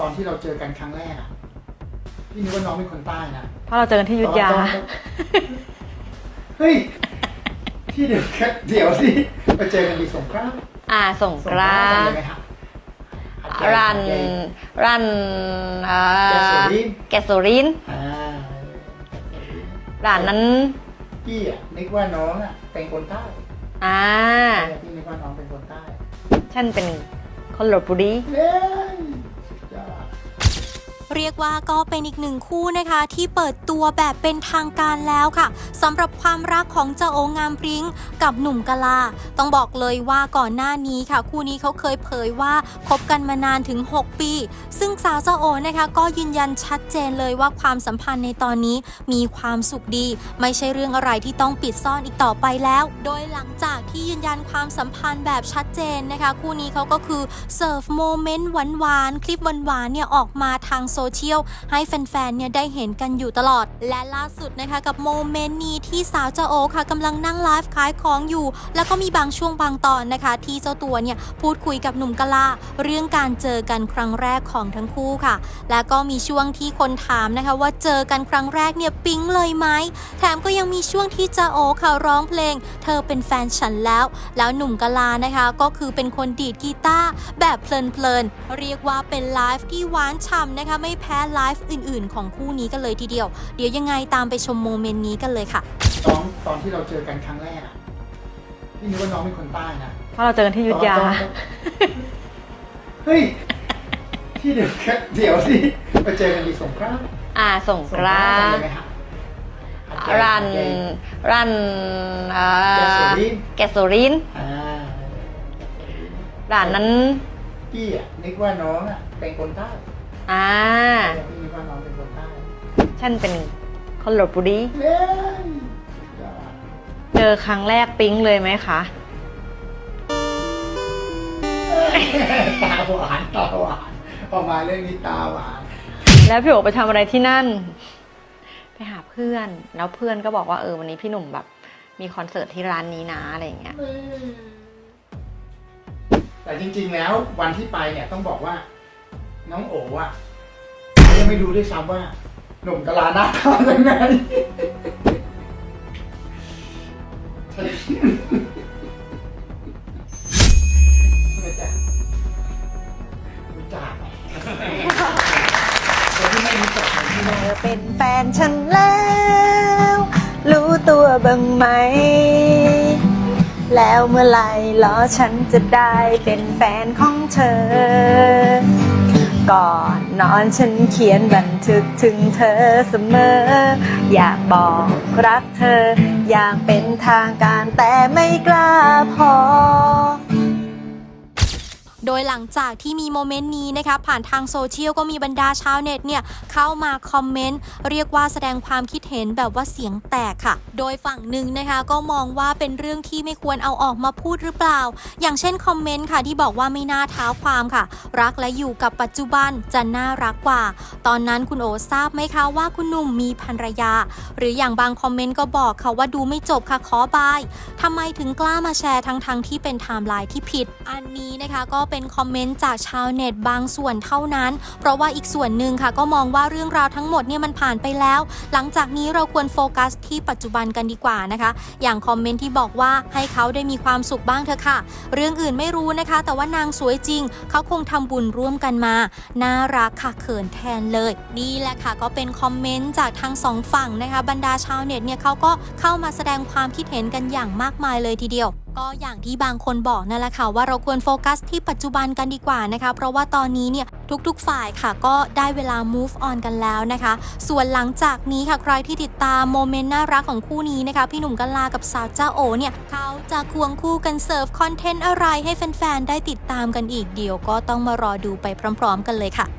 ตอนที่เราเจอกันครั้งแรกอะพี่นึกว่าน้องเป็นคนใต้นะเพราะเราเจอกันที่อยุทธยา ตอนนั้นเฮ้ยที่เดี๋ยวแค่เดี๋ยวสิไปเจอกันที่สงขลาอ่าสงกรานต์ต์เลยไหมฮะรัน รันเอ่อแกสโซลินแกสโซรินอ่าร้านนั้นพี่อะนึกว่าน้องอะเป็นคนใต้อ่าพี่นึกว่าน้องเป็นคนใต้ ฉันเป็นคนลบบุรีเย้สุดยอด เรียกว่าก็เป็นอีกหนึ่งคู่นะคะ ที่เปิดตัวแบบเป็นทางการแล้วค่ะสำหรับความรักของเจ้าโองามพริ้งกับหนุ่มกะลา ต้องบอกเลยว่าก่อนหน้านี้ค่ะ คู่นี้เขาเคยเผยว่าคบกันมานานถึง 6 ปี ซึ่งสาวเจ้าโอนะคะ ก็ยืนยันชัดเจนเลยว่าความสัมพันธ์ในตอนนี้มีความสุขดี ไม่ใช่เรื่องอะไรที่ต้องปิดซ่อนอีกต่อไปแล้ว โดยหลังจากที่ยืนยันความสัมพันธ์แบบชัดเจนนะคะ คู่นี้เขาก็คือเสิร์ฟโมเมนต์หวานๆคลิปหวานๆเนี่ยออกมาทางโซเชียลให้แฟนๆ เนี่ยได้เห็นกันอยู่ตลอด และล่าสุดนะคะกับโมเมนต์นี้ที่สาวเจ้าโอค่ะกำลังนั่งไลฟ์ขายของอยู่ แล้วก็มีบางช่วงบางตอนนะคะ ที่เจ้าตัวเนี่ยพูดคุยกับหนุ่มกะลา เรื่องการเจอกันครั้งแรกของทั้งคู่ค่ะ และก็มีช่วงที่คนถามนะคะว่าเจอกันครั้งแรกเนี่ยปิ๊งเลยไหมแถมก็ยังมีช่วงที่จาโอค่ะร้องเพลง เธอเป็นแฟนฉันแล้ว แล้วหนุ่มกะลานะคะก็คือเป็นคนดีดกีตาร์แบบเพลินๆเรียกว่าเป็นไลฟ์ที่หวานฉ่ำนะคะไม่แพ้ไลฟ์อื่นๆ ของคู่นี้กันเลยทีเดียว เดี๋ยวยังไงตามไปชมโมเมนต์นี้กันเลยค่ะตอนตอนที่เราเจอกันครั้งแรกอะพี่นึกว่าน้องเป็นคนใต้นะเพราะเราเจอกันที่อยุทธยา ตอนนั้นเฮ้ย ที่เดี๋ยวแค่เดี๋ยวสิไปเจอกันที่สงขลาต์อ่าสงกรานต์ต์เลยไหมฮะรัน รันเอ่อแกสโซลินแกสโซรินอ่าร้านนั้น พี่อะนึกว่าน้องอะเป็นคนใต้ อ่าพี่นึกว่าน้องเป็นคนใต้ฉันเป็นคนลบบุรีเย้สุดยอดเจอครั้งแรกปิ๊งเลยไหมคะ ตาหวานตาหวานพอมาเรื่องนี้ตาหวานแล้วพี่โอไปทำอะไรที่นั่น ไปหาเพื่อน แล้วเพื่อนก็บอกว่าเออวันนี้พี่หนุ่มแบบ มีคอนเสิร์ตที่ร้านนี้นะอะไรอย่างเงี้ย แต่จริงๆแล้ววันที่ไปเนี่ยต้องบอกว่า น้องโอ๋อะยังไม่รู้ด้วยซ้ำว่า หนุ่มกะลาหน้าตายังไง ใช่ไหมจ๊ะรู้จักคนที่ไม่รู้จักคนที่ไม่เธอเป็นแฟนฉันแล้ว รู้ตัวบ้างไหม แล้วเมื่อไหร่หรอฉันจะได้เป็นแฟนของเธอ ก่อนนอนฉันเขียนบันทึกถึงเธอเสมอ อยากบอกรักเธอ อยากเป็นทางการแต่ไม่กล้าพอ โดยหลังจากที่มีโมเมนต์นี้นะคะผ่านทางโซเชียลก็มีบรรดาชาวเน็ตเนี่ยเข้ามาคอมเมนต์เรียกว่าแสดงความคิดเห็นแบบว่าเสียงแตกค่ะ โดยฝั่งหนึ่งนะคะก็มองว่าเป็นเรื่องที่ไม่ควรเอาออกมาพูดหรือเปล่า อย่างเช่นคอมเมนต์ค่ะที่บอกว่าไม่น่าเท้าความค่ะ รักและอยู่กับปัจจุบันจะน่ารักกว่า ตอนนั้นคุณโอทราบไหมคะว่าคุณหนุ่มมีภรรยา หรืออย่างบางคอมเมนต์ก็บอกค่ะว่าดูไม่จบค่ะขอบายทำไมถึงกล้ามาแชร์ทั้งๆทที่เป็นไทม์ไลน์ที่ผิด อันนี้นะคะก็เป็นคอมเมนต์จากชาวเน็ตบางส่วนเท่านั้น เพราะว่าอีกส่วนหนึ่งค่ะก็มองว่าเรื่องราวทั้งหมดเนี่ยมันผ่านไปแล้ว หลังจากนี้เราควรโฟกัสที่ปัจจุบันกันดีกว่านะคะ อย่างคอมเมนต์ที่บอกว่าให้เขาได้มีความสุขบ้างเถอะค่ะ เรื่องอื่นไม่รู้นะคะ แต่ว่านางสวยจริง เขาคงทำบุญร่วมกันมาน่ารักค่ะเขินแทนเลย นี่แหละค่ะก็เป็นคอมเมนต์จากทั้งสองฝั่งนะคะ บรรดาชาวเน็ตเนี่ยเขาก็เข้ามาแสดงความคิดเห็นกันอย่างมากมายเลยทีเดียวก็อย่างที่บางคนบอกนั่นแหละค่ะว่าเราควรโฟกัสที่ปัจจุบันกันดีกว่านะคะ เพราะว่าตอนนี้เนี่ยทุกๆฝ่ายค่ะ ก็ได้เวลา move on กันแล้วนะคะ ส่วนหลังจากนี้ค่ะใครที่ติดตามโมเมนต์น่ารักของคู่นี้นะคะ พี่หนุ่มกันลากับสาวเจ้าโอเนี่ยเขาจะควงคู่กันเสิร์ฟคอนเทนต์อะไรให้แฟนๆได้ติดตามกันอีกเดี๋ยวก็ต้องมารอดูไปพร้อม ๆ กันเลยค่ะ